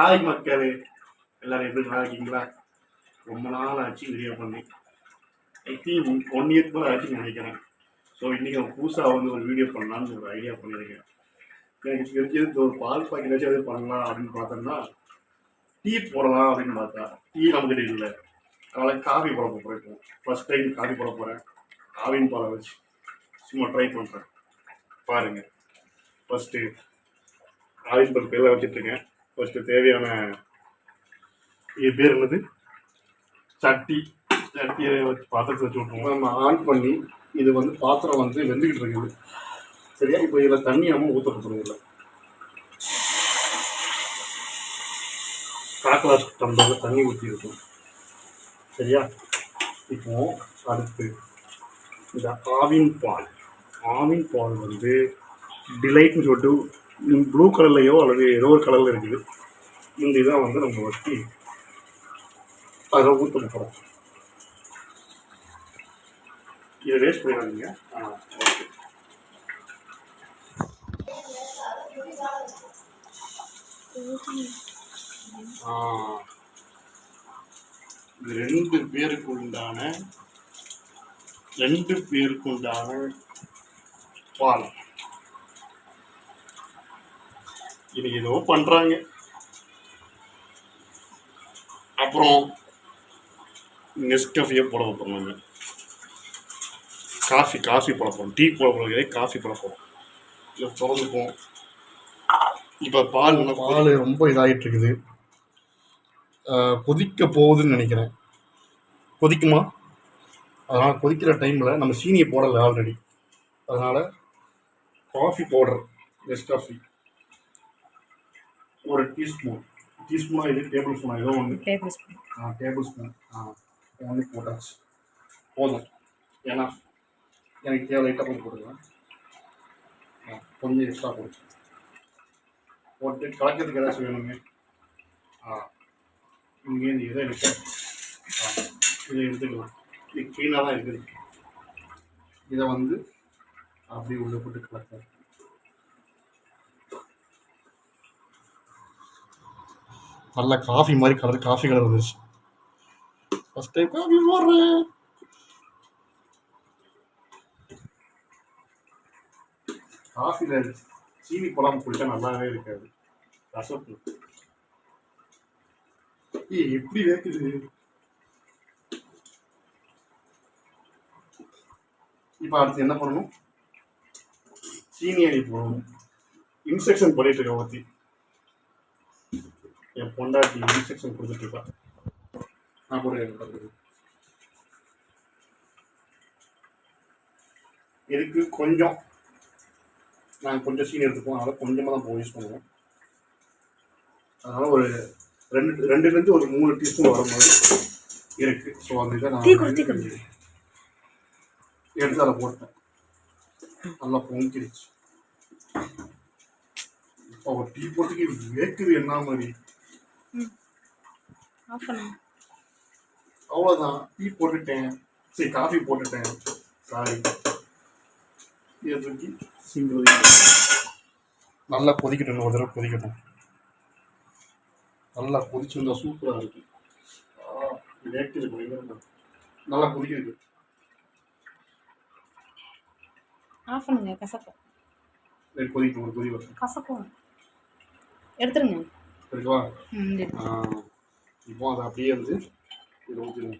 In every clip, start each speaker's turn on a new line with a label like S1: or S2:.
S1: Hi மக்களே. எல்லாரும் எப்படி நல்லா இருக்கீங்களா? ரொம்ப நாள் ஆச்சு வீடியோ பண்ணி. ஐ திங்க் ஒன் இயர் மேலே ஆச்சுன்னு நினைக்கிறேன். ஸோ இன்றைக்கி அவன் புதுசாக வந்து ஒரு வீடியோ பண்ணலான்னு ஒரு ஐடியா பண்ணியிருக்கேன். எனக்கு தெரிஞ்சது இந்த ஒரு பால் பாக்கெட் வச்சு எதுவும் பண்ணலாம் அப்படின்னு பார்த்தோம்னா டீ போடலாம் அப்படின்னு பார்த்தா டீ நம்மகிட்ட இல்லை. அதனால் காஃபி போட போகிறேன் ஃபர்ஸ்ட் டைம் காஃபி போட போகிறேன் ஆவின் பாலை வச்சு சும்மா ட்ரை பண்ணுறேன் பாருங்கள் ஃபஸ்ட்டு ஆவின் பால் பேரில் வச்சுட்ருக்கேன் ஃபஸ்ட்டு தேவையான இது பேர் என்னது? சட்டி சட்டியை வச்சு பாத்திரத்தை வச்சு விட்ருவோம் நம்ம ஆன் பண்ணி இது வந்து பாத்திரம் வந்து வெந்துக்கிட்டு இருக்குது. சரியா? இப்போ இதில் தண்ணி நம்ம ஊற்ற இதில். காக்கலாஸ் டம்ளரில் தண்ணி ஊற்றி இருக்கும். சரியா? இப்போ அடுத்து இந்த ஆவின் பால். ஆவின் பால் வந்து டிலைட்னு சொல்லிட்டு ப்ளூ கலர்லையோ அல்லது ஏதோ ஒரு கலரில் இருக்குது. இந்த இதை வந்து நம்ம வச்சு அதை ஊற்ற போகிறோம் இதை வேஸ்ட் பண்ணிடாதீங்க. ஆ ஓகே இது ரெண்டு பேருக்கு உண்டான ரெண்டு பேருக்கு உண்டான பால். இது ஏதோ பண்றாங்க. அப்புறம் நெஸ்கஃபியை போட போகிறோம் காஃபி காஃபி போட போகிறோம் டீ போட போகிறோம் காஃபி போட போகிறோம் இதை திறந்துப்போம். இப்போ பால் பால் ரொம்ப இதாகிட்டு இருக்குது கொதிக்க போகுதுன்னு நினைக்கிறேன். கொதிக்குமா? அதனால் கொதிக்கிற டைமில் நம்ம சீனியை போடலை ஆல்ரெடி அதனால் காஃபி பவுடர் நெஸ் காஃபி ஒரு டீஸ்பூன் டீஸ்பூனா இது டேபிள் ஸ்பூனா ஏதோ ஒன்று
S2: டேபிள் ஸ்பூன்
S1: ஆ டேபிள் ஸ்பூன் ஆ ஒன்று போட்டாச்சு போதும். ஏன்னா எனக்கு தேவை லைட்டாக போட்டு போட்டுக்கலாம் ஆ கொஞ்சம் எக்ஸ்ட்ரா போட்டு போட்டு கலக்கிறதுக்கு ஏதாச்சும் வேணுங்க ஆ இங்கேருந்து இதை எடுக்க ஆ இதை எடுத்துக்கலாம் இது க்ளீனாக தான் இருக்குது. இதை வந்து அப்படியே உள்ளே போட்டு கலக்க நல்ல காஃபி மாதிரி கலர் காஃபி கலர் வந்துச்சு ஃபர்ஸ்ட் டைம் காஃபி போடுறேன். காஃபியில் சீனி போடாமல் குடிச்சா நல்லாவே இருக்காது. ரசப்பு. ஏய் எப்படி வேக்குது இப்போ அடுத்து என்ன பண்ணணும் சீனி அணி போடணும். இன்ஸ்ட்ரக்ஷன் பண்ணிட்டு இருக்கேன் ஒருத்தி. பொண்டாட்டி இன்ஸ்ட்ரக்ஷன் கொடுத்துட்டு இருக்கா நான் போடுறேன் இதுக்கு கொஞ்சம். நாங்கள் கொஞ்சம் சீனி எடுத்துப்போம். அதனால் கொஞ்சமாக தான் போய் யூஸ் பண்ணுவோம். அதனால் ஒரு ரெண்டு ரெண்டுலேருந்து ஒரு மூணு டீஸ்பூன் வர மாதிரி இருக்குது ஸோ அந்த இதை நான். எடுத்து அதை போட்டேன். நல்லா பொங்கிடுச்சு இப்போ ஒரு டீ போட்டுக்கு வேக்குது என்ன மாதிரி?
S2: ஆஃப் பண்ணுங்க.
S1: அவ்வளோதான் டீ போட்டுட்டேன். சரி காஃபி போட்டுட்டேன். சாரி இதை தூக்கி சிங்கிள் நல்லா கொதிக்கட்டும். ஒரு தடவை கொதிக்கட்டும். நல்லா கொதிச்சிருந்தா சூப்பராக இருக்கு. வேக்குது பயங்கரமா. நல்லா கொதிக்குது.
S2: ஆஃப் பண்ணுங்க. கசக்கும்.
S1: சரி கொதிக்கட்டும். ஒரு கொதி வரும்
S2: கசக்கும். எடுத்துருங்க.
S1: இருக்குவா இப்போ அதை அப்படியே வந்து இதில் ஊற்றிடுங்க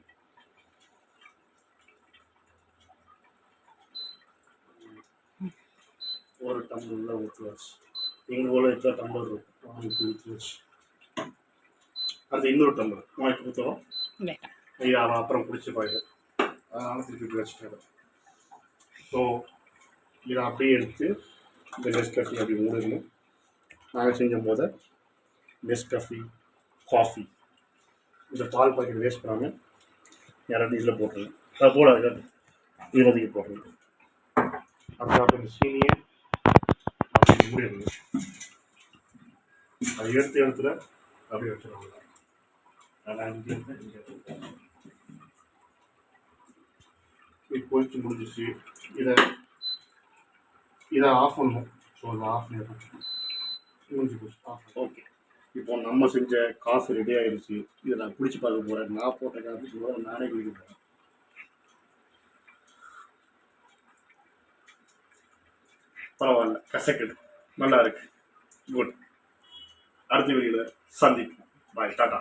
S1: ஒரு டம்ளரில் ஊற்றுவாச்சு எங்கள் ஊரில் எத்தனை டம்ளர் இருக்கும் அதுக்கு ஊற்றுவாச்சு அது இன்னொரு டம்ளர் ஊற்றுவோம்
S2: வேண்டாம்.
S1: இது அவன் அப்புறம் பிடிச்சி போயிடு அதனால திருப்பி வச்சுட்டேன் ஸோ இதை அப்படியே எடுத்து இந்த நெஸ்கஃபி அப்படி மூடணும் நாங்கள் செஞ்ச போது நெஸ்கஃபி காஃபி இந்த பால் பாக்கெட் வேஸ்ட் பண்ணாமல் யாராவது இதில் போட்டுருங்க அதை போடாது இருபதுக்கு போட்டுருங்க அதுக்கப்புறம் இந்த சீனியை அப்படி மூடிடணும் அதை எடுத்த இடத்துல அப்படியே வச்சிருவாங்க இது கொதிச்சு முடிஞ்சிச்சு இதை இதை ஆஃப் பண்ணணும். ஸோ அதை ஆஃப் பண்ணிடுறோம் முடிஞ்சு போச்சு. ஆஃப் ஓகே இப்போ நம்ம செஞ்ச காஃபி ரெடி ஆயிடுச்சு இதை நான் குடிச்சு பார்க்க போறேன். நான் போட்ட காஃபி சொல்ல நானே குடிக்க போறேன். பரவாயில்ல. கசக்குது நல்லா இருக்கு. குட் அடுத்த வீடியோவில் சந்திப்போம். பாய் டாட்டா